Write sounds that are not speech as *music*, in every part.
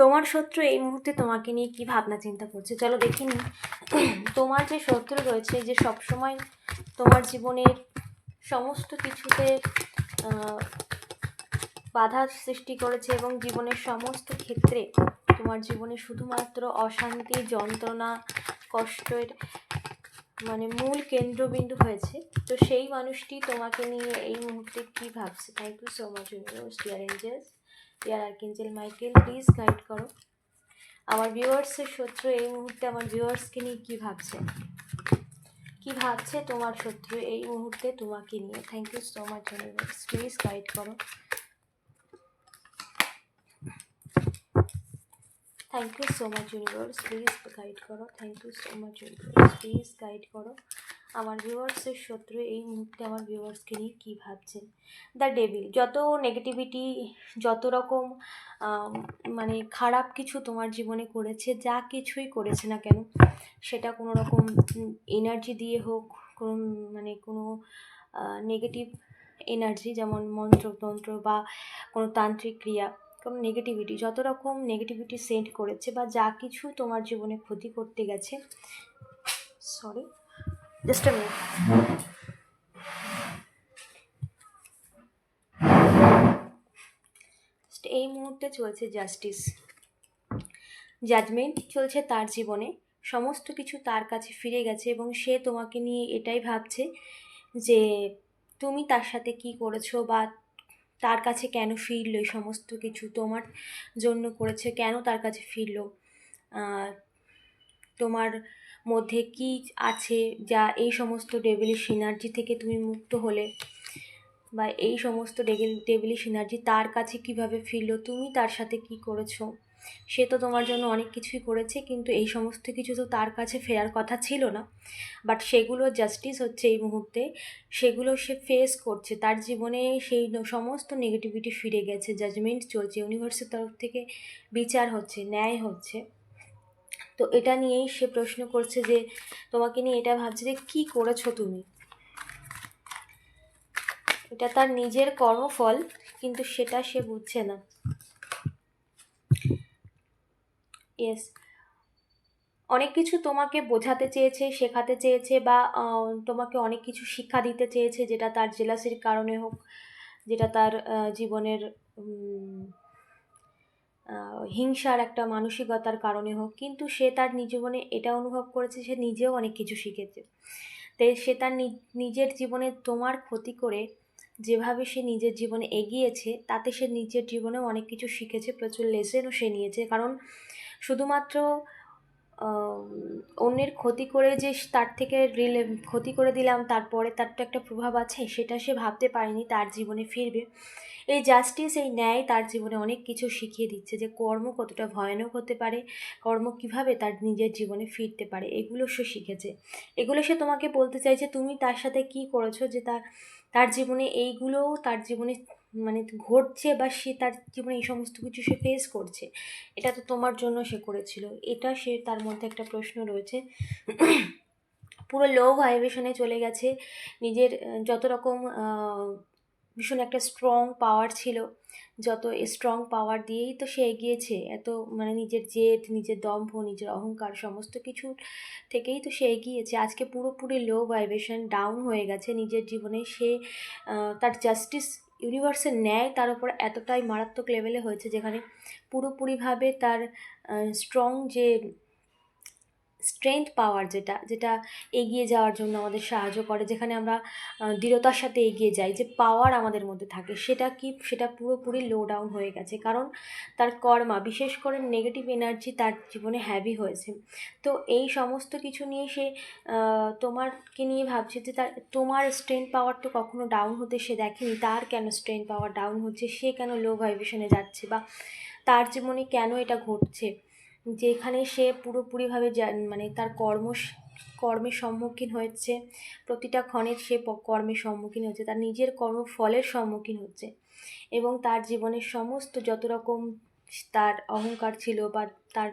তোমার শত্রু এই মুহূর্তে তোমাকে নিয়ে কি ভাবনা চিন্তা করছে? চলো দেখে নিই। তোমার যে শত্রু রয়েছে, যে সবসময় তোমার জীবনের সমস্ত কিছুতে বাধা সৃষ্টি করেছে এবং জীবনের সমস্ত ক্ষেত্রে তোমার জীবনে শুধুমাত্র অশান্তি, যন্ত্রণা, কষ্টের মানে মূল কেন্দ্রবিন্দু হয়েছে। তো সেই মানুষটি তোমাকে নিয়ে এই মুহূর্তে কী ভাবছে? Thank you so much universe dear angels dear archangel Michael please guide করো। আমার ভিউয়ার্সের শত্রু এই মুহূর্তে আমার ভিউয়ার্সকে নিয়ে কী ভাবছে? কী ভাবছে তোমার শত্রু এই মুহূর্তে তোমাকে নিয়ে? Thank you so much universe please guide করো। Thank you so much universe please guide করো thank you so much universe please guide করো আমার ভিউয়ার্সের শত্রু এই মুহূর্তে আমার ভিউয়ার্সকে নিয়ে কী ভাবছেন দ্য ডেভিল যত নেগেটিভিটি যত রকম মানে খারাপ কিছু তোমার জীবনে করেছে যা কিছুই করেছে না কেন সেটা কোনো রকম এনার্জি দিয়ে হোক কোনো মানে কোনো নেগেটিভ এনার্জি যেমন মন্ত্রতন্ত্র বা কোনো তান্ত্রিক ক্রিয়া কোনো নেগেটিভিটি যত রকম নেগেটিভিটি সেন্ড করেছে বা যা কিছু তোমার জীবনে ক্ষতি করতে গেছে সরি জাস্ট আ মিনিট এই মুহূর্তে চলছে জাস্টিস জাজমেন্ট চলছে তার জীবনে, সমস্ত কিছু তার কাছে ফিরে গেছে এবং সে তোমাকে নিয়ে এটাই ভাবছে যে তুমি তার সাথে কি করেছ বা তার কাছে কেন ফিরল? এই সমস্ত কিছু তোমার জন্য করেছে কেন তার কাছে ফিরল? তোমার মধ্যে কি আছে যা এই সমস্ত ডেভিলিশ সিনার্জি থেকে তুমি মুক্ত হলে? বা এই সমস্ত ডেভিল ডেভিলিশ এনার্জি তার কাছে কীভাবে ফিরলো? তুমি তার সাথে কি করেছ? সে তো তোমার জন্য অনেক কিছুই করেছে, কিন্তু এই সমস্ত কিছু তো তার কাছে ফেরার কথা ছিল না। বাট সেগুলো জাস্টিস হচ্ছে এই মুহূর্তে। সেগুলো সে ফেস করছে। তার জীবনে সেই সমস্ত নেগেটিভিটি ফিরে গেছে। জাজমেন্ট চলছে। ইউনিভার্সের তরফ থেকে বিচার হচ্ছে, ন্যায় হচ্ছে। তো এটা নিয়েই সে প্রশ্ন করছে যে, তোমাকে নিয়ে এটা ভাবছে যে কী করেছ তুমি? এটা তার নিজের কর্মফল, কিন্তু সেটা সে বুঝছে না। ইয়েস অনেক কিছু তোমাকে বোঝাতে চেয়েছে, শেখাতে চেয়েছে বা তোমাকে অনেক কিছু শিক্ষা দিতে চেয়েছে, যেটা তার জেলাসির কারণে হোক, যেটা তার জীবনের হিংসার একটা মানসিকতার কারণে হোক। কিন্তু সে তার নিজ জীবনে এটা অনুভব করেছে, সে নিজেও অনেক কিছু শিখেছে। তাই সে তার নিজের জীবনে তোমার ক্ষতি করে যেভাবে সে নিজের জীবনে এগিয়েছে, তাতে সে নিজের জীবনেও অনেক কিছু শিখেছে, প্রচুর লেসেনও সে নিয়েছে। কারণ শুধুমাত্র অন্যের ক্ষতি করে যে তার থেকে রিলে, ক্ষতি করে দিলাম, তারপরে তার তো একটা প্রভাব আছে, সেটা সে ভাবতে পারেনি, তার জীবনে ফিরবে। এই জাস্টিস এই ন্যায় তার জীবনে অনেক কিছু শিখিয়ে দিচ্ছে যে কর্ম কতটা ভয়ানক হতে পারে, কর্ম কীভাবে তার নিজের জীবনে ফিরতে পারে, এগুলো সে শিখেছে। এগুলো সে তোমাকে বলতে চাইছে, তুমি তার সাথে কি করেছ যে তার তার জীবনে এইগুলোও তার জীবনে মানে ঘটছে বা সে তার জীবনে এই সমস্ত কিছু সে ফেস করছে, এটা তো তোমার জন্য সে করেছিল। এটা সে, তার মধ্যে একটা প্রশ্ন রয়েছে। পুরো লো ভাইব্রেশনে চলে গেছে। নিজের যত রকম ভীষণ একটা স্ট্রং পাওয়ার ছিল, যত স্ট্রং পাওয়ার দিয়েই তো সে এগিয়েছে। এত মানে নিজের জেদ, নিজের দম্ভ, নিজের অহংকার, সমস্ত কিছু থেকেই তো সে এগিয়েছে। আজকে পুরোপুরি লো ভাইব্রেশন ডাউন হয়ে গেছে। নিজের জীবনে সে তার জাস্টিস ইউনিভার্সের ন্যায় তার উপর এতটাই মারাত্মক লেভেলে হয়েছে যেখানে পুরোপুরিভাবে তার স্ট্রং যে স্ট্রেংথ পাওয়ার যেটা যেটা এগিয়ে যাওয়ার জন্য আমাদের সাহায্য করে, যেখানে আমরা দৃঢ়তার সাথে এগিয়ে যাই, যে পাওয়ার আমাদের মধ্যে থাকে, সেটা কি, সেটা পুরোপুরি লো ডাউন হয়ে গেছে। কারণ তার কর্মা, বিশেষ করে নেগেটিভ এনার্জি তার জীবনে হ্যাভি হয়েছে। তো এই সমস্ত কিছু নিয়ে সে তোমারকে নিয়ে ভাবছে যে তার, তোমার স্ট্রেংথ পাওয়ার তো কখনো ডাউন হতে সে দেখেনি, তার কেন স্ট্রেংথ পাওয়ার ডাউন হচ্ছে, সে কেন লো ভাইব্রেশনে যাচ্ছে, বা তার জীবনে কেন এটা ঘটছে? যেখানে সে পুরোপুরিভাবে মানে তার কর্ম কর্মের সম্মুখীন হয়েছে, প্রতিটা ক্ষণে সে কর্মের সম্মুখীন হচ্ছে তার নিজের কর্মফলের সম্মুখীন হচ্ছে এবং তার জীবনের সমস্ত যত রকম তার অহংকার ছিল বা তার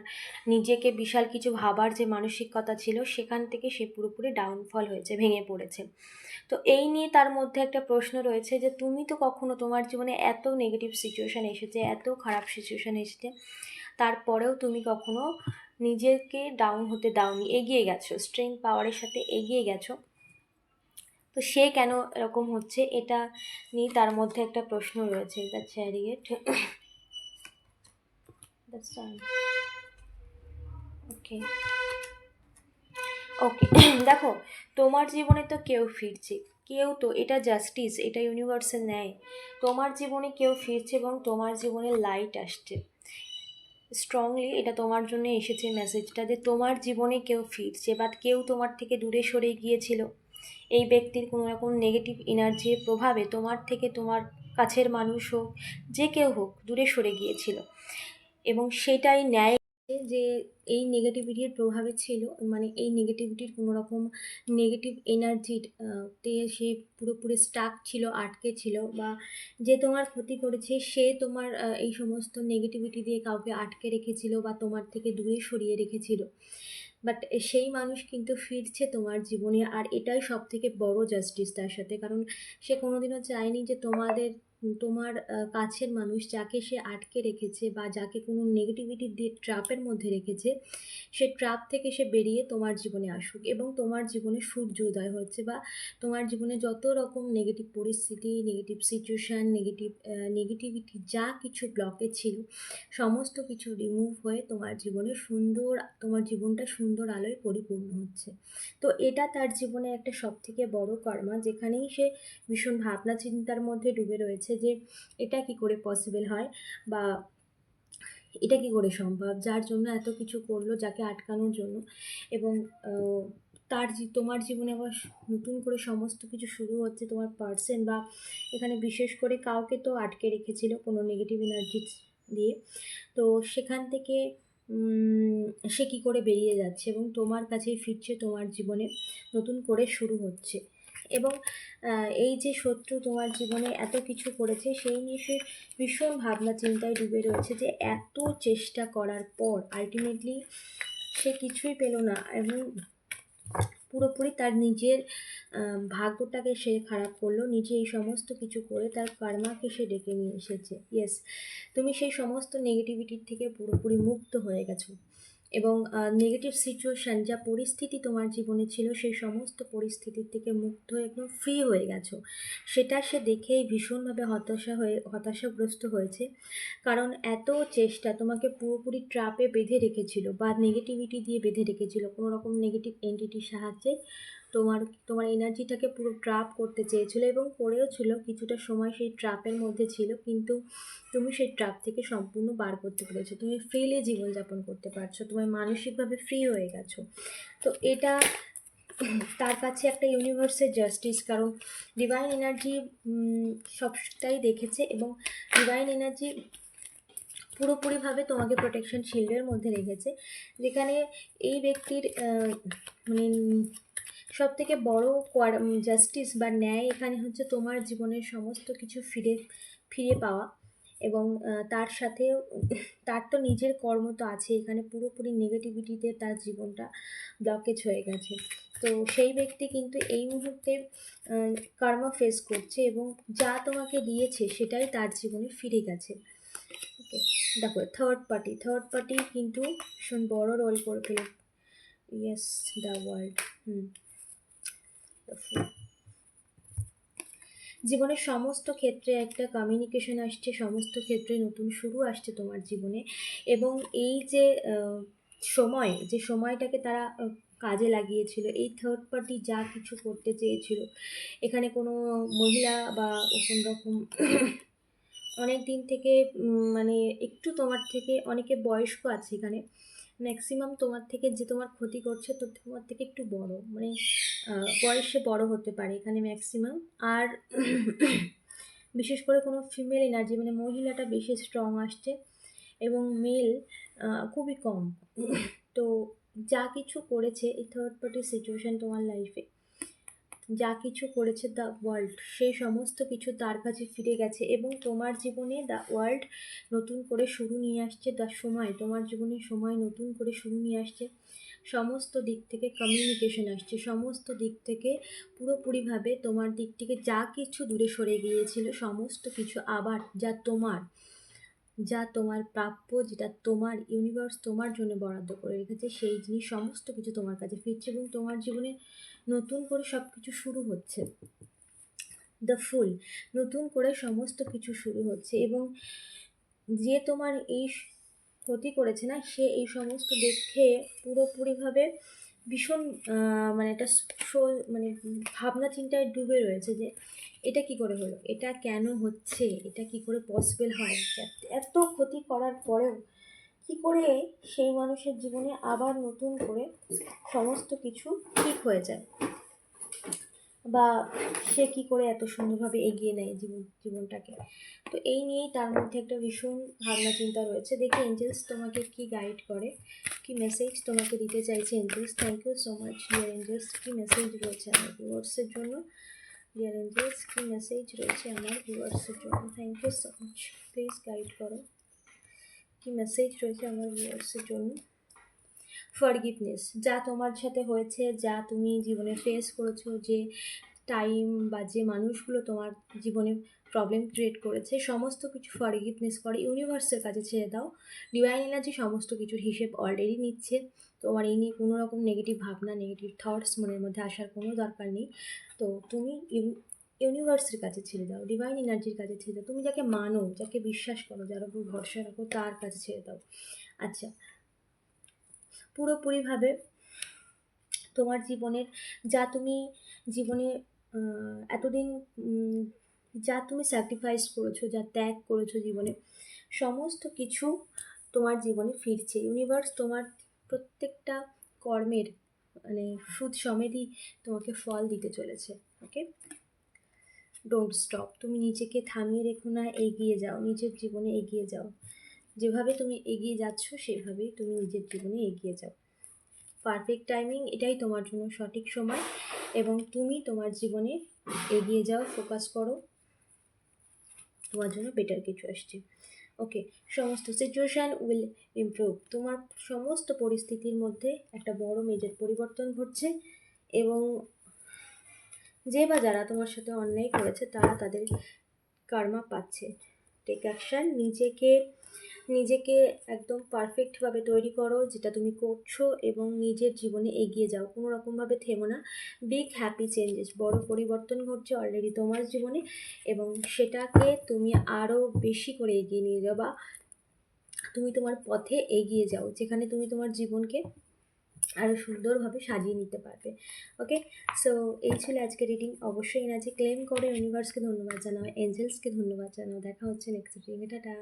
নিজেকে বিশাল কিছু ভাবার যে মানসিকতা ছিল, সেখান থেকে সে পুরোপুরি ডাউনফল হয়েছে, ভেঙে পড়েছে। তো এই নিয়ে তার মধ্যে একটা প্রশ্ন রয়েছে যে, তুমি তো কখনো তোমার জীবনে এত নেগেটিভ সিচুয়েশান এসেছে, এত খারাপ সিচুয়েশান এসেছে তারপরেও তুমি কখনো নিজেকে ডাউন হতে দাওনি, এগিয়ে গেছো স্ট্রেংথ পাওয়ারের সাথে এগিয়ে গেছো? তো সে কেন এরকম হচ্ছে? এটা নিয়ে তার মধ্যে একটা প্রশ্ন রয়েছে দ্য চ্যারিয়েট ওকে ওকে দেখো, তোমার জীবনে তো কেউ ফিরছে, কেউ তো, এটা জাস্টিস এটা ইউনিভার্সের ন্যায়। তোমার জীবনে কেউ ফিরছে এবং তোমার জীবনে লাইট আসছে। স্ট্রংলি এটা তোমার জন্য এসেছে মেসেজটা যে তোমার জীবনে কেউ ফিরছে বাট কেউ তোমার থেকে দূরে সরে গিয়েছিল। এই ব্যক্তির কোনো রকম নেগেটিভ এনার্জির প্রভাবে তোমার থেকে তোমার কাছের মানুষ হোক, যে কেউ হোক দূরে সরে গিয়েছিল। এবং সেটাই ন্যায় যে, এই নেগেটিভিটির প্রভাবে ছিল মানে এই নেগেটিভিটির কোনো রকম নেগেটিভ এনার্জির তে সে পুরোপুরি স্টাক ছিল, আটকে ছিল বা যে তোমার ক্ষতি করেছে, সে তোমার এই সমস্ত নেগেটিভিটি দিয়ে কাউকে আটকে রেখেছিল বা তোমার থেকে দূরে সরিয়ে রেখেছিল। বাট সেই মানুষ কিন্তু ফিরছে তোমার জীবনে, আর এটাই সব থেকে বড় জাস্টিস তার সাথে। কারণ সে কোনোদিনও চায়নি যে তোমাদের তোমার কাছের মানুষ যাকে সে আটকে রেখেছে বা যাকে কোনো নেগেটিভিটি দিয়ে ট্রাপের মধ্যে রেখেছে, সে ট্রাপ থেকে সে বেরিয়ে তোমার জীবনে আসুক এবং তোমার জীবনে সূর্য উদয় হচ্ছে বা তোমার জীবনে যত রকম নেগেটিভ পরিস্থিতি নেগেটিভ সিচুয়েশান নেগেটিভ নেগেটিভিটি যা কিছু ব্লকে ছিল, সমস্ত কিছু রিমুভ হয়ে তোমার জীবনে সুন্দর, তোমার জীবনটা সুন্দর আলোয় পরিপূর্ণ হচ্ছে। তো এটা তার জীবনে একটা সবথেকে বড় কর্মা যেখানেই সে ভীষণ ভাবনা চিন্তার মধ্যে ডুবে রয়েছে। যে, এটা কি করে পসিবল হয় বা এটা কি করে সম্ভব? যার জন্য এত কিছু করল, যাকে আটকানোর জন্য। এবং তার তোমার জীবনে আবার নতুন করে সমস্ত কিছু শুরু হচ্ছে তোমার পার্সেন বা এখানে বিশেষ করে কাউকে তো আটকে রেখেছিল কোনো নেগেটিভ এনার্জি দিয়ে। তো সেখান থেকে সে কী করে বেরিয়ে যাচ্ছে এবং তোমার কাছেই ফিরছে তোমার জীবনে নতুন করে শুরু হচ্ছে। এবং এই যে শত্রু তোমার জীবনে এত কিছু করেছে, সেই নিয়ে সে ভীষণ ভাবনা চিন্তায় ডুবে রয়েছে যে এত চেষ্টা করার পর আলটিমেটলি সে কিছুই পেল না এবং পুরোপুরি তার নিজের ভাগ্যটাকে সে খারাপ করল, নিজে এই সমস্ত কিছু করে তার কর্মাকে সে ডেকে নিয়ে এসেছে। ইয়েস তুমি সেই সমস্ত নেগেটিভিটির থেকে পুরোপুরি মুক্ত হয়ে গেছো। এবং নেগেটিভ সিচুয়েশান যা পরিস্থিতি তোমার জীবনে ছিল, সেই সমস্ত পরিস্থিতির থেকে মুক্ত হয়ে একদম ফ্রি হয়ে গেছো। সেটা সে দেখেই ভীষণভাবে হতাশা হয়ে, হতাশাগ্রস্ত হয়েছে। কারণ এত চেষ্টা তোমাকে পুরোপুরি ট্রাপে বেঁধে রেখেছিল বা নেগেটিভিটি দিয়ে বেঁধে রেখেছিল। কোনো রকম নেগেটিভ এন্টিটির সাহায্যে তোমার তোমার এনার্জিটাকে পুরো ট্রাপ করতে চেয়েছিল এবং করেও ছিল, কিছুটা সময় সেই ট্রাপের মধ্যে ছিল, কিন্তু তুমি সেই ট্রাপ থেকে সম্পূর্ণ বার করতে পেরেছ। তুমি ফ্রিলি জীবনযাপন করতে পারছ তোমার মানসিকভাবে ফ্রি হয়ে গেছো। তো এটা তার কাছে একটা ইউনিভার্সের জাস্টিস কারণ ডিভাইন এনার্জি সবটাই দেখেছে এবং ডিভাইন এনার্জি পুরোপুরিভাবে তোমাকে প্রোটেকশন শিল্ডের মধ্যে রেখেছে, যেখানে এই ব্যক্তির মানে সব থেকে বড় জাস্টিস বা ন্যায় এখানে হচ্ছে তোমার জীবনের সমস্ত কিছু ফিরে ফিরে পাওয়া। এবং তার সাথে, তার তো নিজের কর্ম তো আছে, এখানে পুরোপুরি নেগেটিভিটিতে তার জীবনটা ব্লকেজ হয়ে গেছে। তো সেই ব্যক্তি কিন্তু এই মুহূর্তে কর্ম ফেস করছে এবং যা তোমাকে দিয়েছে সেটাই তার জীবনে ফিরে গেছে। ওকে দেখো থার্ড পার্টি থার্ড পার্টি কিন্তু ভীষণ বড় রোল করে ফেলে ইয়েস দ্য ওয়ার্ল্ড হুম. জীবনের সমস্ত ক্ষেত্রে একটা কমিউনিকেশন আসছে, সমস্ত ক্ষেত্রে নতুন শুরু আসছে তোমার জীবনে এবং এই যে সময়, যে সময়টাকে তারা কাজে লাগিয়েছিল, এই থার্ড পার্টি যা কিছু করতে চেয়েছিল, এখানে কোনো মহিলা বা কোনো রকম অনেক দিন থেকে মানে একটু তোমার থেকে অনেকে বয়স্ক আছে এখানে ম্যাক্সিমাম তোমার থেকে যে তোমার ক্ষতি করছে, তো তোমার থেকে একটু বড়। মানে বয়সে বড় হতে পারে এখানে ম্যাক্সিমাম আর *clears throat* বিশেষ করে কোনো ফিমেল এনার্জি মানে মহিলাটা বেশি স্ট্রং আসছে এবং মেল খুবই কম। *clears throat* তো যা কিছু করেছে, এই থার্ড পার্টি সিচুয়েশান তোমার লাইফে যা কিছু করেছে দ্য ওয়ার্ল্ড সেই সমস্ত কিছু তার কাছে ফিরে গেছে এবং তোমার জীবনে দ্য ওয়ার্ল্ড নতুন করে শুরু নিয়ে আসছে দ্য সময়, তোমার জীবনে সময় নতুন করে শুরু নিয়ে আসছে। সমস্ত দিক থেকে কমিউনিকেশন আসছে, সমস্ত দিক থেকে পুরোপুরিভাবে তোমার দিক থেকে যা কিছু দূরে সরে গিয়েছিল, সমস্ত কিছু আবার যা তোমার যা তোমার প্রাপ্য, যেটা তোমার ইউনিভার্স তোমার জন্য বরাদ্দ করে রেখেছে, সেই জিনিস সমস্ত কিছু তোমার কাছে ফিরছে এবং তোমার জীবনে নতুন করে সব কিছু শুরু হচ্ছে। দ্য ফুল নতুন করে সমস্ত কিছু শুরু হচ্ছে এবং যে তোমার এই ক্ষতি করেছে না, সে এই সমস্ত দেখে পুরোপুরিভাবে ভীষণ মানে একটা সো- মানে ভাবনা চিন্তায় ডুবে রয়েছে যে এটা কি করে হলো? এটা কেন হচ্ছে? এটা কি করে পসিবল হয়? এত ক্ষতি করার পরেও কি করে সেই মানুষের জীবনে আবার নতুন করে সমস্ত কিছু ঠিক হয়ে যায়? বা সে কি করে এত সুন্দরভাবে এগিয়ে নেয় জীবন, জীবনটাকে? তো এই নিয়েই তার মধ্যে একটা ভীষণ ভাবনা চিন্তা রয়েছে। দেখি এঞ্জেলস তোমাকে কি গাইড করে, কি মেসেজ তোমাকে দিতে চাইছে angels thank you so much dear angels কি মেসেজ রয়েছে আমার ভিউয়ার্সের জন্য? ডিয়ার এঞ্জেলস কি মেসেজ রয়েছে আমার ভিউয়ার্সের জন্য? Thank you so much please guide করো। কি মেসেজ রয়েছে আমার ভিউয়ার্সের জন্য? ফরগিভনেস যা তোমার সাথে হয়েছে, যা তুমি জীবনে ফেস করেছ, যে টাইম বা যে মানুষগুলো তোমার জীবনে প্রবলেম ক্রিয়েট করেছে, সমস্ত কিছু ফরগিভনেস করে ইউনিভার্সের কাছে ছেড়ে দাও। ডিভাইন এনার্জি সমস্ত কিছুর হিসেব অলরেডি নিচ্ছে। তোমার এই নিয়ে কোনো রকম নেগেটিভ ভাবনা নেগেটিভ থটস মনের মধ্যে আসার কোনো দরকার নেই। তো তুমি ইউনিভার্সের কাছে ছেড়ে দাও ডিভাইন এনার্জির কাছে ছেড়ে দাও। তুমি যাকে মানো, যাকে বিশ্বাস করো, যার উপর ভরসা রাখো, তার কাছে ছেড়ে দাও। আচ্ছা পুরোপুরিভাবে তোমার জীবনের, যা তুমি জীবনে এতদিন যা তুমি স্যাক্রিফাইস করেছ, যা ত্যাগ করেছ জীবনে, সমস্ত কিছু তোমার জীবনে ফিরছে। ইউনিভার্স তোমার প্রত্যেকটা কর্মের মানে সুদ সমেতই তোমাকে ফল দিতে চলেছে ওকে ডোন্ট স্টপ তুমি নিজেকে থামিয়ে রেখো না, এগিয়ে যাও। নিজের জীবনে এগিয়ে যাও। যেভাবে তুমি এগিয়ে যাচ্ছ, সেভাবেই তুমি নিজের জীবনে এগিয়ে যাও। পারফেক্ট টাইমিং এটাই তোমার জন্য সঠিক সময় এবং তুমি তোমার জীবনে এগিয়ে যাও ফোকাস করো। তোমার জন্য বেটার কিছু আসছে। ওকে সমস্ত সিচুয়েশান উইল ইমপ্রুভ তোমার সমস্ত পরিস্থিতির মধ্যে একটা বড় মেজর পরিবর্তন ঘটছে এবং যে বা যারা তোমার সাথে অন্যায় করেছে, তারা তাদের কার্মা পাচ্ছে। টেক অ্যাকশান নিজেকে নিজেকে একদম পারফেক্টভাবে তৈরি করো, যেটা তুমি করছ এবং নিজের জীবনে এগিয়ে যাও। কোনো রকমভাবে থেমো না। বিগ হ্যাপি চেঞ্জেস বড় পরিবর্তন ঘটছে অলরেডি তোমার জীবনে এবং সেটাকে তুমি আরও বেশি করে এগিয়ে নিয়ে যাও বা তুমি তোমার পথে এগিয়ে যাও, যেখানে তুমি তোমার জীবনকে আরও সুন্দরভাবে সাজিয়ে নিতে পারবে। ওকে সো এই ছিল আজকে রিডিং অবশ্যই এনার্জি ক্লেম করে ইউনিভার্সকে ধন্যবাদ জানাও এঞ্জেলসকে ধন্যবাদ জানাও। দেখা হচ্ছে নেক্সট রিডিংয়ে টাটা।